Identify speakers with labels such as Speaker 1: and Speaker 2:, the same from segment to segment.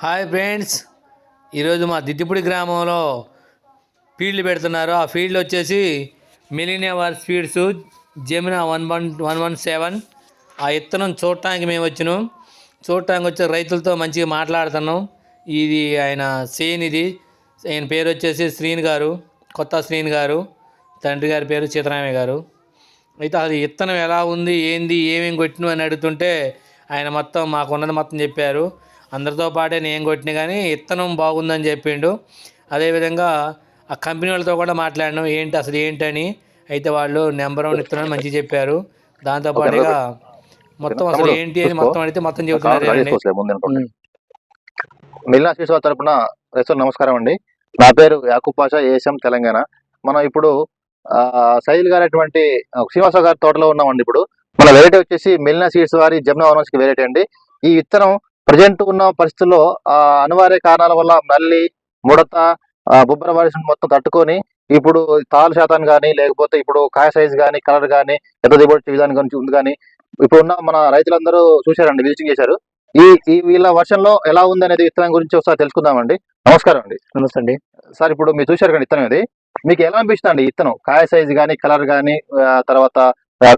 Speaker 1: Hi friends. ఈరోజు మా దిద్దిపూడి గ్రామంలో ఫీల్డ్ పెడుతున్నారు. ఆ ఫీల్డ్ వచ్చేసి మిలినేవర్ స్పీడ్స్ Jemina one one one one seven. ఆ ఇత్తనం చూడటానికి మేము వచ్చినాం. చూడటానికి వచ్చి రైతులతో మంచిగా మాట్లాడుతున్నాం. ఇది ఆయన సేన్ ఇది. ఆయన పేరు వచ్చేసి శ్రీని గారు కొత్త శ్రీని గారు తండ్రి గారి పేరు సీతారామయ్య గారు. అయితే అది ఇత్తనం ఎలా ఉంది ఏంది ఏమేమి కొట్టినవు అని అడుగుతుంటే ఆయన మొత్తం మాకు ఉన్నది మొత్తం చెప్పారు. అందరితో పాటే నేను కొట్టిన కానీ ఇత్తనం బాగుందని చెప్పిండు. అదేవిధంగా ఆ కంపెనీ వాళ్ళతో కూడా మాట్లాడినాం ఏంటి అసలు ఏంటని? అయితే వాళ్ళు నెంబర్ వన్ ఇత్తనం మంచిగా చెప్పారు. దాంతోపాటుగా మొత్తం అసలు ఏంటి అని మొత్తం అడిగితే మొత్తం చెబుతున్నారు
Speaker 2: తరపున రైతులు నమస్కారం అండి. నా పేరు యాకూబ్ పాషా ఏఎస్ఎం తెలంగాణ. మనం ఇప్పుడు ఆ, సైల్ గారైనటువంటి ఆ, శ్రీనివాస గారి తోటలో ఉన్నామండి ఇప్పుడు. మన వెరైటీ వచ్చేసి మిల్నా సీడ్స్ వారి జమునా వనస్కి వెరైటీ అండి. ఈ విత్తనం ప్రజెంట్ ఉన్న పరిస్థితుల్లో ఆ, అనివార్య కారణాల వల్ల నల్లి ముడత బొబ్బర వారిసి మొత్తం తట్టుకొని ఇప్పుడు తాలు శాతం కానీ లేకపోతే ఇప్పుడు కాయ సైజ్ కానీ కలర్ కానీ ఎంత దిగుబడి విధానం గురించి ఉంది కానీ ఇప్పుడు ఉన్న మన రైతులందరూ చూశారండి విజిటింగ్ చేశారు. ఈ ఈ వీళ్ళ వర్షంలో ఎలా ఉంది అనేది విత్తనం గురించి ఒకసారి తెలుసుకుందామండి. నమస్కారం అండి.
Speaker 1: నమస్తే అండి.
Speaker 2: సార్ ఇప్పుడు మీరు చూశారు కదా విత్తనం ఇది. మీకు ఎలా అనిపిస్తుంది అండి విత్తనం? కాయ సైజ్ కానీ కలర్ కానీ తర్వాత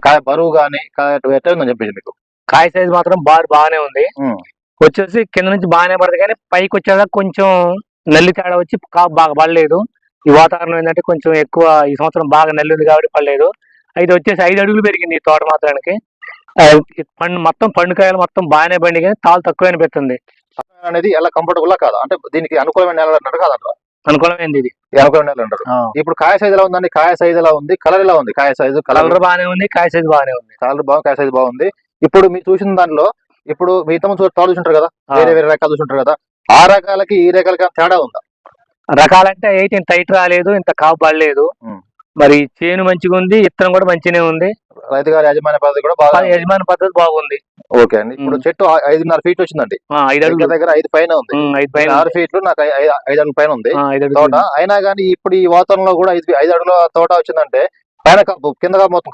Speaker 2: కాయ బరువు కానీ కాయ ఎట్లా ఉందని చెప్పింది మీకు?
Speaker 3: కాయ సైజ్ మాత్రం బాగా బాగానే ఉంది. వచ్చేసి కింద నుంచి బాగానే పడుతుంది కానీ పైకి వచ్చాక కొంచెం నల్లి తేడా వచ్చి కాపు బాగా పడలేదు. ఈ వాతావరణం ఏంటంటే కొంచెం ఎక్కువ ఈ సంవత్సరం బాగా నల్లి ఉంది కాబట్టి పడలేదు. అయితే వచ్చేసి ఐదు అడుగులు పెరిగింది ఈ తోట మాత్రానికి. పండు మొత్తం పండుకాయలు మొత్తం బాగానే పండి కానీ తాళ్ళు తక్కువ అనిపిస్తుంది
Speaker 2: అనేది ఎలా కంఫర్టబుల్ కాదు? అంటే దీనికి అనుకూలమైన నేల అంటారు కాదంటారు
Speaker 3: అనుకూలమైంది ఇది.
Speaker 2: అనుకూలమైన నేల అంటారు. ఇప్పుడు కాయ సైజ్ ఎలా ఉందండి? కాయ సైజ్ ఎలా ఉంది? కలర్ ఎలా ఉంది? కాయ సైజు కలర్
Speaker 3: కలర్ బాగానే ఉంది కాయ సైజ్ బాగానే ఉంది.
Speaker 2: కలర్ బాగుంది కాయ సైజ్ బాగుంది. ఇప్పుడు మీరు చూసిన దానిలో ఇప్పుడు మీ ఇతమ తోడు చూసుంటారు కదా. వేరే వేరే రకాలు చూసుంటారు కదా? ఆ రకాలకి ఈ రకాలకి తేడా ఉందా?
Speaker 3: రకాలంటే అయితే ఇంత హైట్ రాలేదు ఇంత కాపు పడలేదు. మరి చేను మంచిగా ఉంది ఇత్తనం కూడా మంచిగానే ఉంది.
Speaker 2: రైతు గారి యాజమాన్య పద్ధతి కూడా బాగా
Speaker 3: యజమాని పద్ధతి బాగుంది.
Speaker 2: ఓకే అండి. ఇప్పుడు. చెట్టు ఐదున్నర ఫీట్ వచ్చిందండి.
Speaker 3: ఐదు అడుగులు.
Speaker 2: దగ్గర ఐదు పైన ఉంది.
Speaker 3: ఐదు పైన
Speaker 2: ఆరు ఫీట్లు నాకు ఐదు అడుగుల పైన ఉంది. తోట. అయినా కానీ ఇప్పుడు ఈ వాతావరణంలో కూడా ఐదు ఐదు అడుగుల తోట వచ్చిందంటే పైన కింద మొత్తం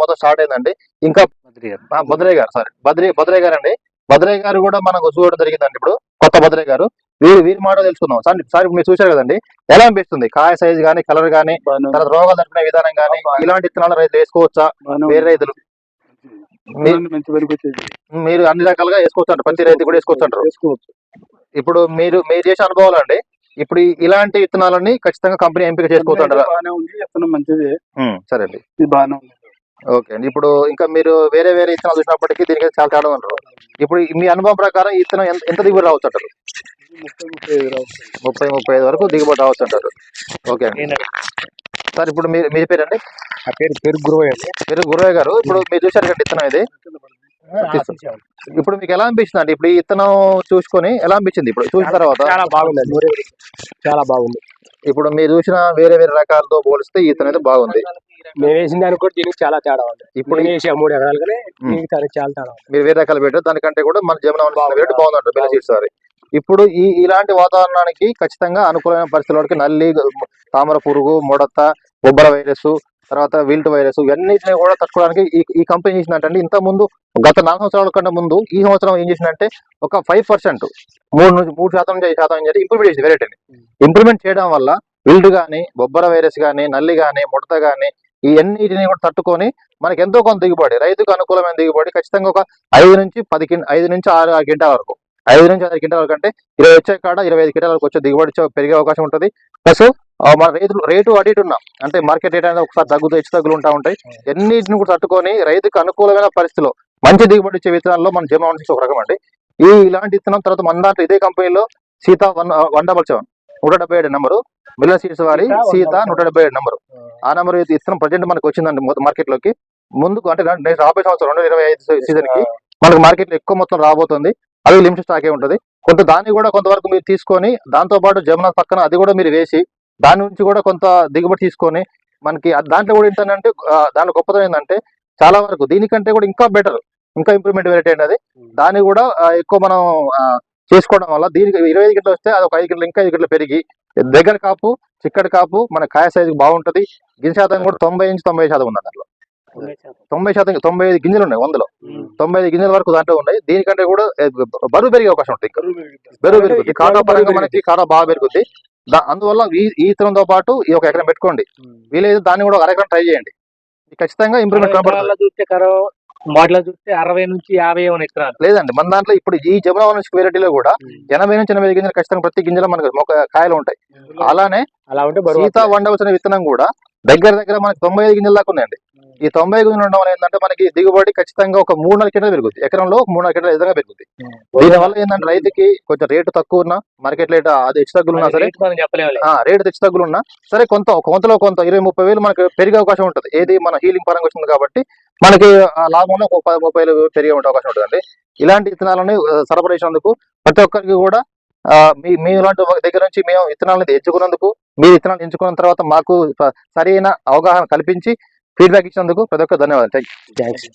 Speaker 2: మొత్తం స్టార్ట్ అయిందండి. ఇంకా ఆ, భద్రయ్య గారు సారీ భద్రి భద్రయ్య గారు అండి భద్రయ్య గారు కూడా మనకు చూడడం జరిగిందండి ఇప్పుడు. కొత్త భద్రయ్య గారు. వీరి వీరి మాట తెలుసుకుందాం. సార్ సార్ మీరు చూశారు కదండి. ఎలా అనిపిస్తుంది? కాయ సైజ్ కానీ కలర్ కానీ తర్వాత రోగాలు తట్టుకునే విధానం కానీ ఇలాంటి ఇత్తనాలు రైతులు వేసుకోవచ్చా? వేరే రైతులు. మీరు అన్ని రకాలుగా వేసుకోవచ్చు ప్రతి రైతు కూడా వేసుకోవచ్చు. ఇప్పుడు మీరు మీరు చేసే అనుభవాలు అండి. ఇప్పుడు ఇలాంటి విత్తనాలని ఖచ్చితంగా కంపెనీ ఎంపిక చేసుకోవచ్చు సరే అండి.
Speaker 4: బాగానే ఉంది.
Speaker 2: ఓకే అండి. ఇప్పుడు ఇంకా మీరు వేరే వేరే విత్తనాలు చూసినప్పటికీ దీనికి చాలా తేడా అంటారు. ఇప్పుడు మీ అనుభవం ప్రకారం ఈ విత్తనం ఎంత ఎంత దిగుబడి రావచ్చు అంటారు?
Speaker 4: ముప్పై ముప్పై ఐదు
Speaker 2: వరకు దిగుబడి రావచ్చు అంటారు. ఓకే అండి. సార్ ఇప్పుడు మీరు మీ పేరండి?
Speaker 3: ఆ పేరు పేరు గురువు అండి.
Speaker 2: మీరు గురవయ్య గారు. ఇప్పుడు మీరు చూశారు కదా విత్తనం ఇది? ఇప్పుడు మీకు ఎలా అనిపిస్తుంది అండి? ఇప్పుడు ఈ విత్తనం చూసుకొని ఎలా అనిపించింది ఇప్పుడు? చూసిన తర్వాత?
Speaker 3: చాలా బాగుంది చాలా బాగుంది.
Speaker 2: ఇప్పుడు మీరు చూసిన వేరే వేరే రకాలతో పోలిస్తే ఈ అయితే బాగుంది.
Speaker 3: మేము వేసిన దానికి కూడా దీనికి చాలా తేడా ఉంది.
Speaker 2: ఇప్పుడు
Speaker 3: వేసే మూడు ఎకరాలుగానే. దీనికి దానికి చాలా తేడా ఉంది.
Speaker 2: మీరు వేరే రకాలు పెట్టారు దానికంటే కూడా మన జమున రేటు బాగుందంట సారీ ఇప్పుడు ఈ ఇలాంటి వాతావరణానికి ఖచ్చితంగా అనుకూలమైన పరిస్థితులకి నల్లి తామర పురుగు ముడత బొబ్బర వైరస్ తర్వాత విల్ట్ వైరస్ ఇవన్నిటిని కూడా తట్టుకోవడానికి ఈ కంపెనీ చేసిందంటే ఇంత ముందు గత నాలుగు సంవత్సరాల కంటే ముందు ఈ సంవత్సరం ఏం చేసిందంటే ఒక ఫైవ్ పర్సెంట్ మూడు నుంచి మూడు శాతం నుంచి ఐదు శాతం అని చెప్పి ఇంప్రూవ్మెంట్ చేసింది వెరైటీని ఇంప్రూవ్మెంట్ చేయడం వల్ల విల్ట్ కానీ బొబ్బర వైరస్ కానీ నల్లి కానీ ముడత కానీ ఈ కూడా తట్టుకొని మనకి ఎంతో కొంత దిగుబడి రైతుకు అనుకూలమైన దిగుబడి ఖచ్చితంగా ఒక ఐదు నుంచి పది ఐదు నుంచి ఆరు ఆరు గింటల వరకు. ఐదు నుంచి ఆరు గింటల వరకు అంటే ఇరవై వచ్చే కాడ ఇరవై ఐదు గింటల వరకు వచ్చే దిగుబడి పెరిగే అవకాశం ఉంటుంది. ప్లస్ మన రైతులు రేటు అటు ఉన్నాం. అంటే మార్కెట్ రేట్ అనేది ఒకసారి తగ్గుతూ హెచ్చు తగ్గులు ఉంటా ఉంటాయి. ఎన్నిటిని కూడా తట్టుకొని రైతుకు అనుకూలమైన పరిస్థితిలో మంచి దిగుబడి ఇచ్చే విత్తనాల్లో మనం జమ ఒక రకం అండి. ఈ ఇలాంటి విత్తనం తర్వాత మన దాంట్లో ఇదే కంపెనీలో Sita one one double seven నూట డెబ్బై ఏడు నెంబరు. మిల్ల సీడ్స్ వారి సీత నూట డెబ్బై ఏడు నెంబరు. ఆ. నెంబర్ ఇత్తనం ప్రజెంట్ మనకు వచ్చిందండి మార్కెట్లోకి ముందుకు అంటే రాబోయే సంవత్సరం రెండు వేల ఇరవై ఐదు సీజన్కి మనకు మార్కెట్లో ఎక్కువ మొత్తం రాబోతుంది. అది లిమిట్ స్టాకే ఉంటుంది. కొంత దాన్ని కూడా కొంతవరకు మీరు తీసుకొని దాంతో పాటు జమున పక్కన అది కూడా మీరు వేసి దాని నుంచి కూడా కొంత దిగుబడి తీసుకొని మనకి దాంట్లో కూడా ఏంటంటే దాంట్లో గొప్పతనం ఏంటంటే చాలా వరకు దీనికంటే కూడా ఇంకా బెటర్ ఇంకా ఇంప్రూవ్మెంట్ వెరైటీ అనేది దాన్ని కూడా ఎక్కువ మనం చేసుకోవడం వల్ల దీనికి ఇరవై ఐదు గిట్ల వస్తే అది ఒక ఐదు గిట్ల ఇంకా ఐదు గిట్ల పెరిగి దగ్గర కాపు చిక్కడి కాపు మన కాయ సైజు బాగుంటది. గింజ శాతం కూడా తొంభై నుంచి తొంభై శాతం ఉంది దాంట్లో తొంభై శాతం. తొంభై ఐదు గింజలు ఉన్నాయి వందలో. తొంభై ఐదు గింజల వరకు దాంట్లో ఉన్నాయి. దీనికంటే కూడా బరువు పెరిగే అవకాశం ఉంటుంది. బరువు పెరుగుద్ది. కాటా పరంగా మనకి కాటా బాగా పెరుగుద్ది. దా- అందువల్ల ఈ ఈ విత్తనంతో పాటు ఈ ఒక ఎకరం పెట్టుకోండి. వీలైతే దాన్ని కూడా ఒక అర ఎకరం ట్రై చేయండి. ఇది ఖచ్చితంగా ఇంప్రూవ్మెంట్ కనపడుతుంది.
Speaker 3: ఎకరాల్లో చూస్తే కరో వాటిలో చూస్తే అరవై నుంచి యాభై ఏమైనా ఇస్తున్నారు
Speaker 2: లేదండి మన దాంట్లో ఇప్పుడు ఈ జమునా వెరైటీలో కూడా ఎనభై నుంచి ఎనభై గింజలు ఖచ్చితంగా ప్రతి గింజలో మనకు మొక్క కాయలు ఉంటాయి. అలానే
Speaker 3: అలా ఉంటే
Speaker 2: సీతా వండవలసిన విత్తనం కూడా దగ్గర దగ్గర మనకి తొంభై ఐదు గింజల దాకా ఉన్నాయండి. ఈ తొంభై ఐదు గింజలు ఉండడం వల్ల ఏంటంటే మనకి దిగుబడి ఖచ్చితంగా ఒక మూడు నాలుగు కింటలు పెరుగుతుంది ఎకరంలో ఒక మూడు నాలుగు కింటల విధంగా పెరుగుతుంది దీని వల్ల ఏంటంటే రైతుకి కొంచెం రేటు తక్కువ ఉన్నా మార్కెట్ రేట్ అది హెచ్చు తగ్గులు ఉన్నా సరే
Speaker 3: రేట్
Speaker 2: తెచ్చు తగ్గులు ఉన్నా సరే కొంత కొంతలో కొంత ఇరవై ముప్పై వేలు మనకి పెరిగే అవకాశం ఉంటుంది. ఏది మన హీలింగ్ పరంగా వస్తుంది కాబట్టి మనకి లాభంలో ఒక పది ముప్పై పెరిగే ఉండే అవకాశం ఉంటుందండి. ఇలాంటి విత్తనాలను సరఫరా చేసినందుకు ప్రతి ఒక్కరికి కూడా మీ మీ ఇలాంటి దగ్గర నుంచి మేము విత్తనాలను ఎంచుకున్నందుకు మీరు విత్తనాలు ఎంచుకున్న తర్వాత మాకు సరైన అవగాహన కల్పించి ఫీడ్బ్యాక్ ఇచ్చినందుకు ప్రతి ఒక్క ధన్యవాదాలు. Thank
Speaker 3: thanks